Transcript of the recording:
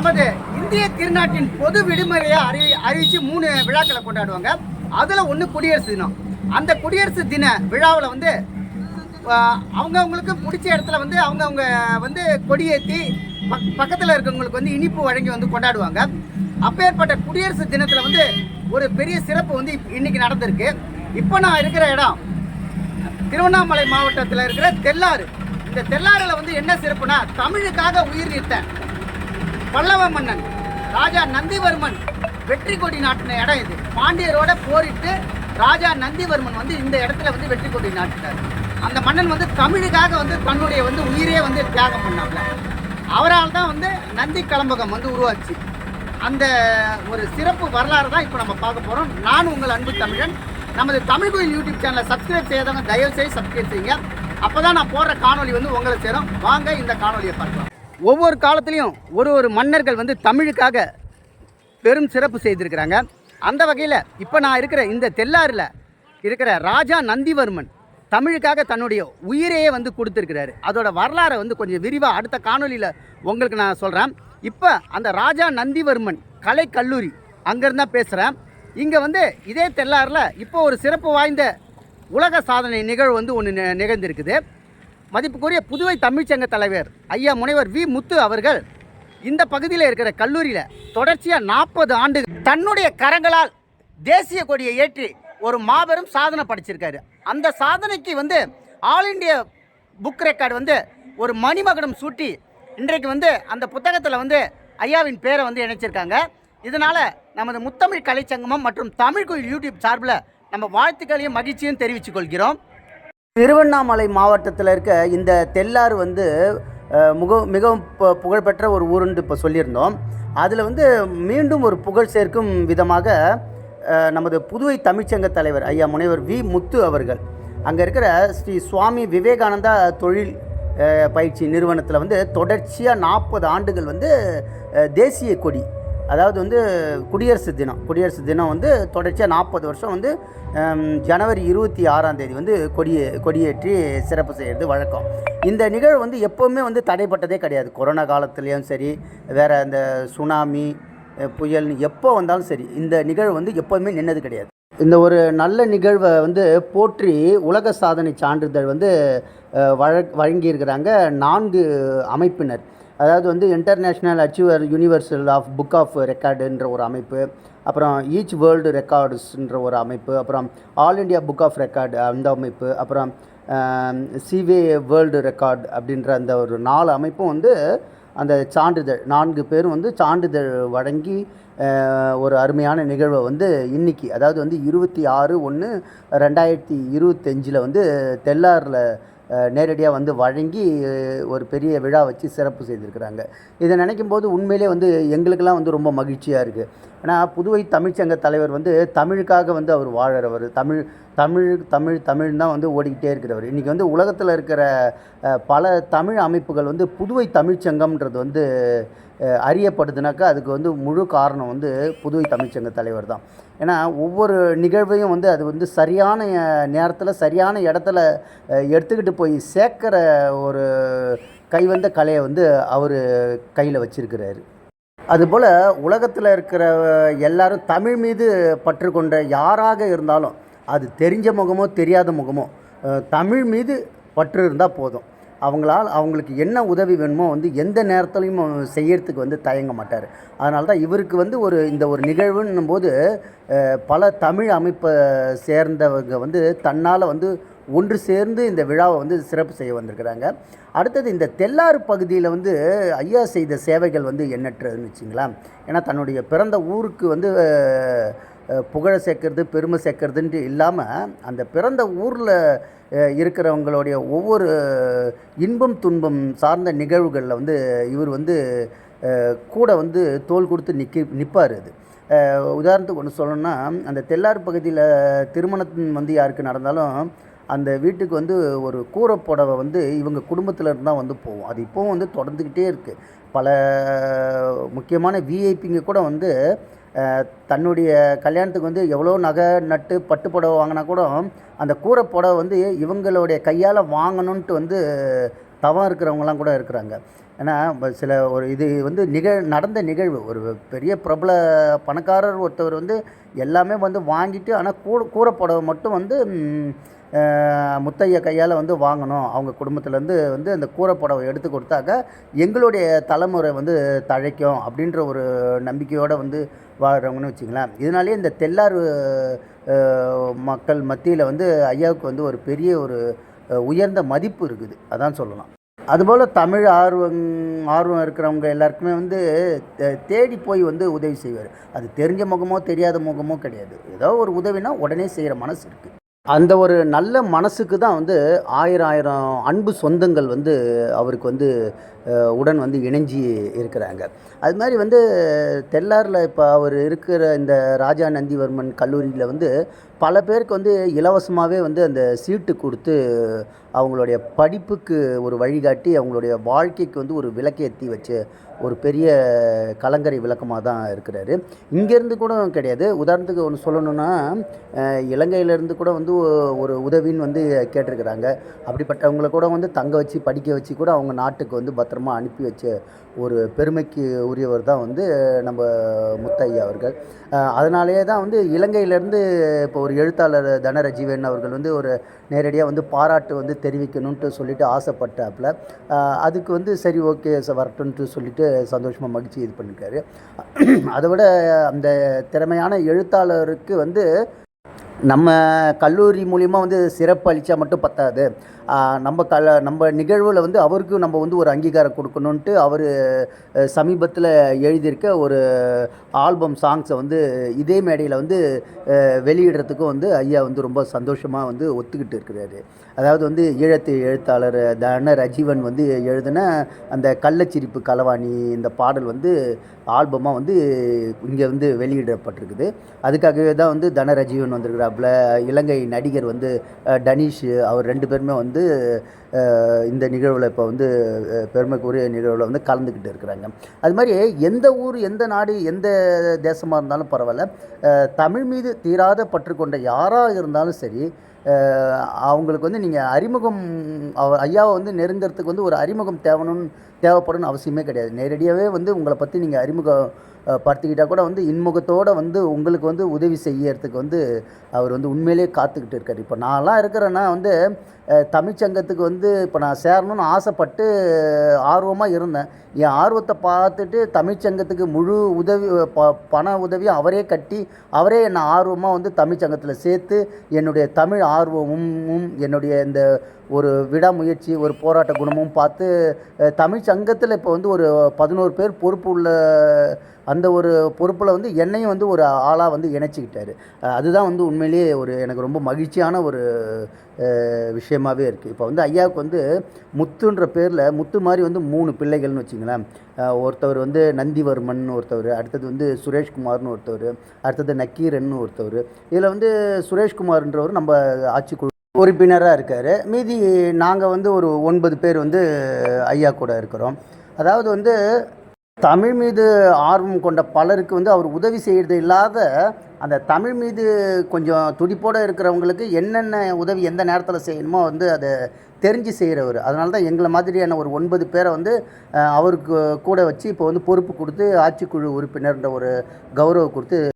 நமது இந்திய திருநாட்டின் பொது விடுமுறையை அறி அறிவித்து மூணு விழாக்களை கொண்டாடுவாங்க. அதில் ஒன்று குடியரசு தினம். அந்த குடியரசு தின விழாவில் வந்து அவங்கவுங்களுக்கு பிடிச்ச இடத்துல வந்து அவங்கவுங்க வந்து கொடியேற்றி பக் பக்கத்தில் இருக்கவங்களுக்கு வந்து இனிப்பு வழங்கி வந்து கொண்டாடுவாங்க. அப்பேற்பட்ட குடியரசு தினத்தில் வந்து ஒரு பெரிய சிறப்பு வந்து இன்னைக்கு நடந்திருக்கு. இப்போ நான் இருக்கிற இடம் திருவண்ணாமலை மாவட்டத்தில் இருக்கிற தெல்லாறு. இந்த தெல்லாறில் வந்து என்ன சிறப்புனா தமிழுக்காக உயிர் நீத்தேன் பல்லவ மன்னன் ராஜா நந்திவர்மன் வெற்றி கொடி நாட்டின இடம் இது பாண்டியரோட போரிட்டு ராஜா நந்திவர்மன் வந்து இந்த இடத்துல வந்து வெற்றி கொடி நாட்டினார். அந்த மன்னன் வந்து தமிழுக்காக வந்து தன்னுடைய வந்து உயிரே வந்து தியாகம் பண்ணாங்க அவரால் தான் வந்து நந்தி கலம்பகம் வந்து உருவாச்சு. அந்த ஒரு சிறப்பு வரலாறு தான் இப்போ நம்ம பார்க்க போகிறோம் நான் உங்கள் அன்பு தமிழன். நமது தமிழ் கோயில் யூடியூப் சேனலை சப்ஸ்கிரைப் செய்யாதவங்க தயவு செய்து சப்ஸ்கிரைப் செய்யுங்க. அப்போ தான் நான் போடுற காணொலி வந்து உங்களை சேரும். வாங்க இந்த காணொலியை பார்க்கலாம். ஒவ்வொரு காலத்துலேயும் ஒரு ஒரு மன்னர்கள் வந்து தமிழுக்காக பெரும் சிறப்பு செய்திருக்கிறாங்க. அந்த வகையில் இப்போ நான் இருக்கிற இந்த தெல்லாரில் இருக்கிற ராஜா நந்திவர்மன் தமிழுக்காக தன்னுடைய உயிரையே வந்து கொடுத்துருக்கிறாரு. அதோட வரலாறை வந்து கொஞ்சம் விரிவாக அடுத்த காணொளியில் உங்களுக்கு நான் சொல்கிறேன் இப்போ அந்த ராஜா நந்திவர்மன் கலை கல்லூரி அங்கேருந்து தான் பேசுகிறேன் இங்கே வந்து இதே தெல்லாரில் இப்போ ஒரு சிறப்பு வாய்ந்த உலக சாதனை நிகழ்வு வந்து ஒன்று நிகழ்ந்திருக்குது. மதிப்புக்குரிய புதுவை தமிழ்ச்சங்க தலைவர் ஐயா முனைவர் வி. முத்து அவர்கள் இந்த பகுதியில் இருக்கிற கல்லூரியில் தொடர்ச்சியாக நாற்பது ஆண்டு தன்னுடைய கரங்களால் தேசிய கொடியை ஏற்றி ஒரு மாபெரும் சாதனை படிச்சிருக்காரு. அந்த சாதனைக்கு வந்து ஆல் இண்டியா புக் ரெக்கார்டு வந்து ஒரு மணிமகனம் சூட்டி இன்றைக்கு வந்து அந்த புத்தகத்தில் வந்து ஐயாவின் பேரை வந்து இணைச்சிருக்காங்க. இதனால் நமது முத்தமிழ் கலைச்சங்கமம் மற்றும் தமிழ் கோயில் யூடியூப் சார்பில் நம்ம வாழ்த்துக்களையும் மகிழ்ச்சியும் தெரிவித்துக் கொள்கிறோம் திருவண்ணாமலை மாவட்டத்தில் இருக்க இந்த தெல்லாறு வந்து முக மிகவும் புகழ்பெற்ற ஒரு ஊருன்னு இப்போ சொல்லியிருந்தோம். அதில் வந்து மீண்டும் ஒரு புகழ் சேர்க்கும் விதமாக நமது புதுவை தமிழ்ச்சங்க தலைவர் ஐயா முனைவர் வி. முத்து அவர்கள் அங்கே இருக்கிற ஸ்ரீ சுவாமி விவேகானந்தா தொழில் பயிற்சி நிறுவனத்தில் வந்து தொடர்ச்சியாக நாற்பது ஆண்டுகள் வந்து தேசிய கொடி அதாவது வந்து குடியரசு தினம். குடியரசு தினம் வந்து தொடர்ச்சியாக நாற்பது வருஷம் வந்து ஜனவரி இருபத்தி ஆறாம் தேதி வந்து கொடியே கொடியேற்றி சிறப்பு செய்கிறது வழக்கம். இந்த நிகழ்வு வந்து எப்போவுமே வந்து தடைப்பட்டதே கிடையாது. கொரோனா காலத்துலேயும் சரி வேறு அந்த சுனாமி புயல் எப்போ வந்தாலும் சரி இந்த நிகழ்வு வந்து எப்போவுமே நின்னது கிடையாது. இந்த ஒரு நல்ல நிகழ்வை வந்து போற்றி உலக சாதனை சான்றிதழ் வந்து வழ வழங்கியிருக்கிறாங்க நான்கு அமைப்பினர். அதாவது வந்து international achiever universal of book of ரெக்கார்டுன்ற ஒரு அமைப்பு அப்புறம் ஈச் வேர்ல்டு ரெக்கார்ட்ஸ்ன்ற ஒரு அமைப்பு அப்புறம் all India book of record அந்த அமைப்பு அப்புறம் சிவே வேர்ல்டு ரெக்கார்டு அப்படின்ற அந்த ஒரு நாலு அமைப்பும் வந்து அந்த சான்றிதழ் நான்கு பேரும் வந்து சான்றிதழ் வழங்கி ஒரு அருமையான நிகழ்வை வந்து இன்னைக்கு அதாவது வந்து இருபத்தி ஆறு ஒன்று ரெண்டாயிரத்தி இருபத்தஞ்சில் வந்து தெல்லாரில் நேரடியாக வந்து வழங்கி ஒரு பெரிய விழா வச்சு சிறப்பு செய்திருக்கிறாங்க. இதை நினைக்கும் போது உண்மையிலே வந்து எங்களுக்கெல்லாம் வந்து ரொம்ப மகிழ்ச்சியாக இருக்குது ஏன்னா புதுவை தமிழ்ச்சங்க தலைவர் வந்து தமிழுக்காக வந்து அவர் வாழறவர். தமிழ் தமிழ் தமிழ் தமிழ் தான் வந்து ஓடிக்கிட்டே இருக்கிறவர். இன்றைக்கி வந்து உலகத்தில் இருக்கிற பல தமிழ் அமைப்புகள் வந்து புதுவை தமிழ்ச்சங்கம்ன்றது வந்து அறியப்படுதுனாக்கா அதுக்கு வந்து முழு காரணம் வந்து புதுவை தமிழ்ச்சங்க தலைவர் தான். ஏன்னா ஒவ்வொரு நிகழ்வையும் வந்து அது வந்து சரியான நேரத்தில் சரியான இடத்துல எடுத்துக்கிட்டு போய் சேர்க்குற ஒரு கைவந்த கலையை வந்து அவர் கையில் வச்சிருக்கிறாரு. அதுபோல் உலகத்தில் இருக்கிற எல்லாரும் தமிழ் மீது பற்று கொண்ட யாராக இருந்தாலும் அது தெரிஞ்ச முகமோ தெரியாத முகமோ தமிழ் மீது பற்று இருந்தால் போதும். அவங்களால் அவங்களுக்கு என்ன உதவி வேணுமோ வந்து எந்த நேரத்துலையும் செய்யறதுக்கு வந்து தயங்க மாட்டார். அதனால தான் இவருக்கு வந்து ஒரு இந்த ஒரு நிகழ்வுன்னும் போது பல தமிழ் அமைப்பை சேர்ந்தவங்க வந்து தன்னால் வந்து ஒன்று சேர்ந்து இந்த விழாவை வந்து சிறப்பு செய்ய வந்திருக்கிறாங்க. அடுத்தது இந்த தெல்லாறு பகுதியில் வந்து ஐயா செய்த சேவைகள் வந்து எண்ணற்றதுன்னு வச்சிங்களா ஏன்னா தன்னுடைய பிறந்த ஊருக்கு வந்து புகழை சேர்க்கறது பெருமை சேர்க்கறதுன்ட்டு இல்லாமல் அந்த பிறந்த ஊரில் இருக்கிறவங்களுடைய ஒவ்வொரு இன்பம் துன்பம் சார்ந்த நிகழ்வுகளில் வந்து இவர் வந்து கூட வந்து தோள் கொடுத்து நிற்க நிற்பார் அது. உதாரணத்துக்கு ஒன்று சொல்லணும்னா அந்த தெல்லாறு பகுதியில் திருமணம் வந்து யாருக்கு நடந்தாலும் அந்த வீட்டுக்கு வந்து ஒரு கூரை புடவை வந்து இவங்க குடும்பத்தில் இருந்து தான் வந்து போகும். அது இப்போவும் வந்து தொடர்ந்துக்கிட்டே இருக்குது பல முக்கியமான விஐபிங்க கூட வந்து தன்னுடைய கல்யாணத்துக்கு வந்து எவ்வளோ நகை நட்டு பட்டு புடவை வாங்கினா கூட அந்த கூரை புடவை வந்து இவங்களுடைய கையால் வாங்கணுன்ட்டு வந்து தவம் இருக்கிறவங்களாம் கூட இருக்கிறாங்க. ஏன்னா சில ஒரு இது வந்து நிகழ் நடந்த நிகழ்வு. ஒரு பெரிய பிரபல பணக்காரர் ஒருத்தவர் வந்து எல்லாமே வந்து வாங்கிட்டு ஆனால் கூ கூரை புடவை மட்டும் வந்து முத்தைய கையால் வந்து வாங்கணும். அவங்க குடும்பத்துலேருந்து வந்து அந்த கூரைப்படவை எடுத்து கொடுத்தாக்க எங்களுடைய தலைமுறை வந்து தழைக்கும் அப்படின்ற ஒரு நம்பிக்கையோடு வந்து வாழ்கிறவங்கன்னு வச்சுங்களேன் இதனாலேயே இந்த தெல்லார் மக்கள் மத்தியில் வந்து ஐயாவுக்கு வந்து ஒரு பெரிய ஒரு உயர்ந்த மதிப்பு இருக்குது. அதான் சொல்லலாம். அதுபோல் தமிழ் ஆர்வம் ஆர்வம் இருக்கிறவங்க எல்லாருக்குமே வந்து தே- தேடி போய் வந்து உதவி செய்வார். அது தெரிஞ்ச முகமோ தெரியாத முகமோ கிடையாது. ஏதோ ஒரு உதவினா உடனே செய்கிற மனசு இருக்குது அந்த ஒரு நல்ல மனசுக்கு தான் வந்து ஆயிரம் ஆயிரம் அன்பு சொந்தங்கள் வந்து அவருக்கு வந்து உடன் வந்து இணைஞ்சி இருக்கிறாங்க. அது மாதிரி வந்து தெல்லாரில் இப்போ அவர் இருக்கிற இந்த ராஜா நந்திவர்மன் கல்லூரியில் வந்து பல பேருக்கு வந்து இலவசமாகவே வந்து அந்த சீட்டு கொடுத்து அவங்களுடைய படிப்புக்கு ஒரு வழிகாட்டி அவங்களுடைய வாழ்க்கைக்கு வந்து ஒரு விளக்கேற்றி வச்சு ஒரு பெரிய கலங்கரை விளக்கமாக தான் இருக்கிறாரு. இங்கேருந்து கூட கிடையாது. உதாரணத்துக்கு ஒன்று சொல்லணும்னா இலங்கையிலேருந்து கூட வந்து ஒரு உதவின்னு வந்து கேட்டிருக்கிறாங்க. அப்படிப்பட்டவங்களை கூட வந்து தங்க வச்சு படிக்க வச்சு கூட அவங்க நாட்டுக்கு வந்து பத்திரமா அனுப்பி வச்ச ஒரு பெருமைக்கு உரியவர் தான் வந்து நம்ம முத்தையா அவர்கள். அதனாலேயே தான் வந்து இலங்கையிலேருந்து இப்போ ஒரு எழுத்தாளர் தனரஜீவன் அவர்கள் வந்து ஒரு நேரடியாக வந்து பாராட்டு வந்து தெரிவிக்கணுன்ட்டு சொல்லிட்டு ஆசைப்பட்டாப்புல. அதுக்கு வந்து சரி ஓகே வரட்டும்ன்ட்டு வரட்டுன்ட்டு சொல்லிட்டு சந்தோஷமாக மகிழ்ச்சி இது பண்ணியிருக்காரு அதை விட அந்த திறமையான எழுத்தாளருக்கு வந்து நம்ம கல்லூரி மூலிமா வந்து சிறப்பு அளித்தா மட்டும் பத்தாது. நம்ம கல நம்ம நிகழ்வில் வந்து அவருக்கும் நம்ம வந்து ஒரு அங்கீகாரம் கொடுக்கணுன்ட்டு அவர் சமீபத்தில் எழுதியிருக்க ஒரு ஆல்பம் சாங்ஸை வந்து இதே மேடையில் வந்து வெளியிடுறதுக்கும் வந்து ஐயா வந்து ரொம்ப சந்தோஷமாக வந்து ஒத்துக்கிட்டு இருக்கிறாரு. அதாவது வந்து ஈழத்து எழுத்தாளர் தன ரஜீவன் வந்து எழுதின அந்த கள்ளச்சிரிப்பு களவாணி இந்த பாடல் வந்து ஆல்பமாக வந்து இங்கே வந்து வெளியிடப்பட்டிருக்குது. அதுக்காகவே தான் வந்து தன ரஜீவன் வந்திருக்கிறார். இலங்கை நடிகர் வந்து டனிஷ் அவர் ரெண்டு பேருமே வந்து இந்த நிகழ்வில் இப்போ வந்து பெருமைக்குரிய நிகழ்வில் வந்து கலந்துக்கிட்டு இருக்கிறாங்க. அது மாதிரி எந்த ஊர் எந்த நாடு எந்த தேசமாக இருந்தாலும் பரவாயில்ல. தமிழ் மீது தீராத பற்று கொண்ட யாராக இருந்தாலும் சரி அவங்களுக்கு வந்து நீங்கள் அறிமுகம் அவர் ஐயாவை வந்து நெருங்கிறதுக்கு வந்து ஒரு அறிமுகம் தேவணும்னு தேவைப்படணும்னு அவசியமே கிடையாது. நேரடியாகவே வந்து உங்களை பற்றி நீங்கள் அறிமுகம் படுத்திக்கிட்டால் கூட வந்து இன்முகத்தோடு வந்து உங்களுக்கு வந்து உதவி செய்யறதுக்கு வந்து அவர் வந்து உண்மையிலேயே காத்துக்கிட்டு இருக்கார். இப்போ நான்லாம் இருக்கிறேன்னா வந்து தமிழ்ச்சங்கத்துக்கு வந்து இப்போ நான் சேரணும்னு ஆசைப்பட்டு ஆர்வமாக இருந்தேன். என் ஆர்வத்தை பார்த்துட்டு தமிழ்ச்சங்கத்துக்கு முழு உதவி ப பண உதவியும் அவரே கட்டி அவரே என்னை ஆர்வமாக வந்து தமிழ்ச்சங்கத்தில் சேர்த்து என்னுடைய தமிழ் ஆர்வமும் என்னுடைய இந்த ஒரு விடாமுயற்சி ஒரு போராட்ட குணமும் பார்த்து தமிழ் சங்கத்தில் இப்போ வந்து ஒரு பதினோரு பேர் பொறுப்பு உள்ள அந்த ஒரு பொறுப்பில் வந்து என்னையும் வந்து ஒரு ஆளாக வந்து இணைச்சிக்கிட்டாரு. அதுதான் வந்து உண்மையிலேயே ஒரு எனக்கு ரொம்ப மகிழ்ச்சியான ஒரு விஷயமாகவே இருக்குது இப்போ வந்து ஐயாவுக்கு வந்து முத்துன்ற பேரில் முத்து மாதிரி வந்து மூணு பிள்ளைகள்னு வச்சுங்களேன். ஒருத்தவர் வந்து நந்திவர்மன் ஒருத்தவர் அடுத்தது வந்து சுரேஷ்குமார்னு ஒருத்தவர் அடுத்தது நக்கீரன் ஒருத்தவர். இதில் வந்து சுரேஷ்குமார்ன்றவர் நம்ம ஆட்சிக்குழு உறுப்பினராக இருக்கார். மீதி நாங்கள் வந்து ஒரு ஒன்பது பேர் வந்து ஐயா கூட இருக்கிறோம். அதாவது வந்து தமிழ் மீது ஆர்வம் கொண்ட பலருக்கு வந்து அவர் உதவி செய்கிறது இல்லாத அந்த தமிழ் மீது கொஞ்சம் துடிப்போடு இருக்கிறவங்களுக்கு என்னென்ன உதவி எந்த நேரத்தில் செய்யணுமோ வந்து அதை தெரிஞ்சு செய்கிறவர் அதனால தான் எங்களை மாதிரியான ஒரு ஒன்பது பேரை வந்து அவருக்கு கூட வச்சு இப்போ வந்து பொறுப்பு கொடுத்து ஆட்சிக்குழு உறுப்பினர்ன்ற ஒரு கௌரவம் கொடுத்து